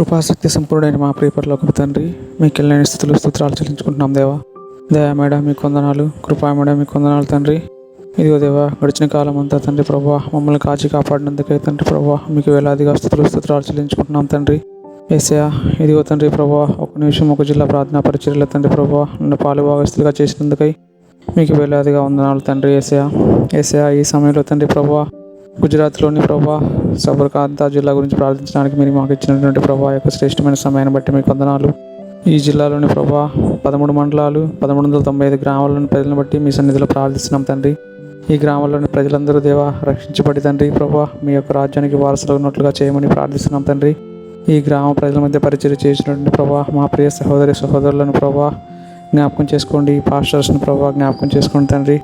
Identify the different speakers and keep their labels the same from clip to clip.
Speaker 1: కృపాశక్తి సంపూర్ణైన మా ప్రియపరలోకపు తండ్రి మీకు వెళ్ళని స్థితులు స్తోత్రాలు చెల్లించుకుంటున్నాం దేవా. దయా మేడం మీకు వందనాలు కృపా మేడం మీకు వందనాలు తండ్రి. ఇదిగో దేవా గడిచిన కాలం అంతా తండ్రి ప్రభా మమ్మల్ని కాచి కాపాడినందుకే తండ్రి ప్రభా మీకు వేలాదిగా స్థుతులు స్తోత్రాలు చెల్లించుకుంటున్నాం తండ్రి. ఏసయా ఇదిగో తండ్రి ప్రభా ఒక నిమిషం ఒక జిల్లా ప్రార్థనా పరిచర్ల తండ్రి ప్రభా నన్ను పాలు భాగస్తులుగా చేసినందుకై మీకు వేలాదిగా వందనాలు తండ్రి ఏసయా ఏసయా ఈ సమయంలో తండ్రి ప్రభా గుజరాత్లోని ప్రభా సబర్కాంతా జిల్లా గురించి ప్రార్థించడానికి మీరు మాకు ఇచ్చినటువంటి ప్రభా యొక్క శ్రేష్టమైన సమయాన్ని బట్టి మీకు వందనాలు. ఈ జిల్లాలోని ప్రభా పదమూడు మండలాలు పదమూడు వందల తొంభై ఐదు గ్రామాల్లోని ప్రజలను బట్టి మీ సన్నిధిలో ప్రార్థిస్తున్నాం తండ్రి. ఈ గ్రామాల్లోని ప్రజలందరూ దేవా రక్షించబడి తండ్రి ప్రభా మీ యొక్క రాజ్యానికి వారసులు ఉన్నట్లుగా చేయమని ప్రార్థిస్తున్నాం తండ్రి. ఈ గ్రామ ప్రజల మధ్య పరిచయం చేసినటువంటి ప్రభా మా ప్రియ సహోదరి సహోదరులను ప్రభా జ్ఞాపకం చేసుకోండి. పాస్టర్స్ని ప్రభా జ్ఞాపకం చేసుకోండి తండ్రి.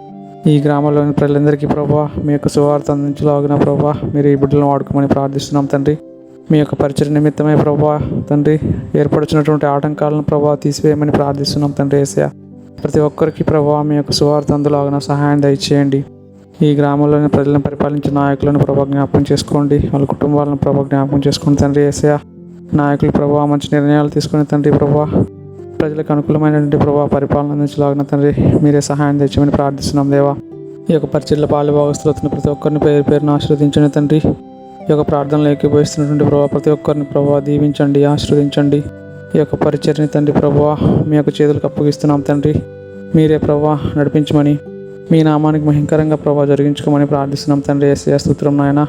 Speaker 1: ఈ గ్రామంలోని ప్రజలందరికీ ప్రభా మీ యొక్క సువార్త అందించలాగిన ప్రభా మీరు ఈ బిడ్డలను వాడుకోమని ప్రార్థిస్తున్నాం తండ్రి. మీ యొక్క పరిచయ నిమిత్తమే ప్రభా తండ్రి ఏర్పడుచున్నటువంటి ఆటంకాలను ప్రభా తీసివేయమని ప్రార్థిస్తున్నాం తండ్రి ఏసయ ప్రతి ఒక్కరికి ప్రభా మీ యొక్క సువార్త అందులాగిన సహాయం దయచేయండి. ఈ గ్రామంలోని ప్రజలను పరిపాలించిన నాయకులను ప్రభా జ్ఞాపకం చేసుకోండి. వాళ్ళ కుటుంబాలను ప్రభా జ్ఞాపకం చేసుకోండి తండ్రి ఏసయ నాయకులు ప్రభా మంచి నిర్ణయాలు తీసుకుని తండ్రి ప్రభా ప్రజలకు అనుకూలమైనటువంటి ప్రభావ పరిపాలన అందించలాగిన తండ్రి మీరే సహాయం తెచ్చమని ప్రార్థిస్తున్నాం దేవా. ఈ యొక్క పరిచయల పాలు భాగస్తులుతున్న ప్రతి ఒక్కరిని పేరు పేరును ఆశీర్వదించండి తండ్రి. ఈ యొక్క ప్రార్థనలు ఏకీభవిస్తున్నటువంటి ప్రభావ ప్రతి ఒక్కరిని ప్రభావ దీవించండి ఆశీర్వదించండి. ఈ యొక్క పరిచర్ని తండ్రి ప్రభావ మీ యొక్క చేతులకు అప్పగిస్తున్నాం తండ్రి. మీరే ప్రభా నడిపించమని మీ నామానికి మహింకరంగా ప్రభావ జరిగించుకోమని ప్రార్థిస్తున్నాం తండ్రి. ఎస్ఏ స్తోత్రం నాయన.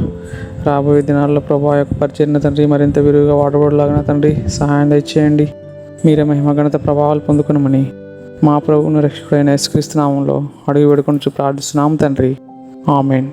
Speaker 1: రాబోయే దినాల్లో ప్రభా యొక్క పరిచయని తండ్రి మరింత విరివిగా వాడబడలాగిన తండ్రి సహాయం దయచేయండి. మీరే మహిమ ఘనత ప్రభావాలు పొందుకునమని మా ప్రభువును రక్షకుడైన యేసుక్రీస్తు నామంలో అడుగు వేడుకొని ప్రార్థిస్తున్నాము తండ్రి. ఆమెన్.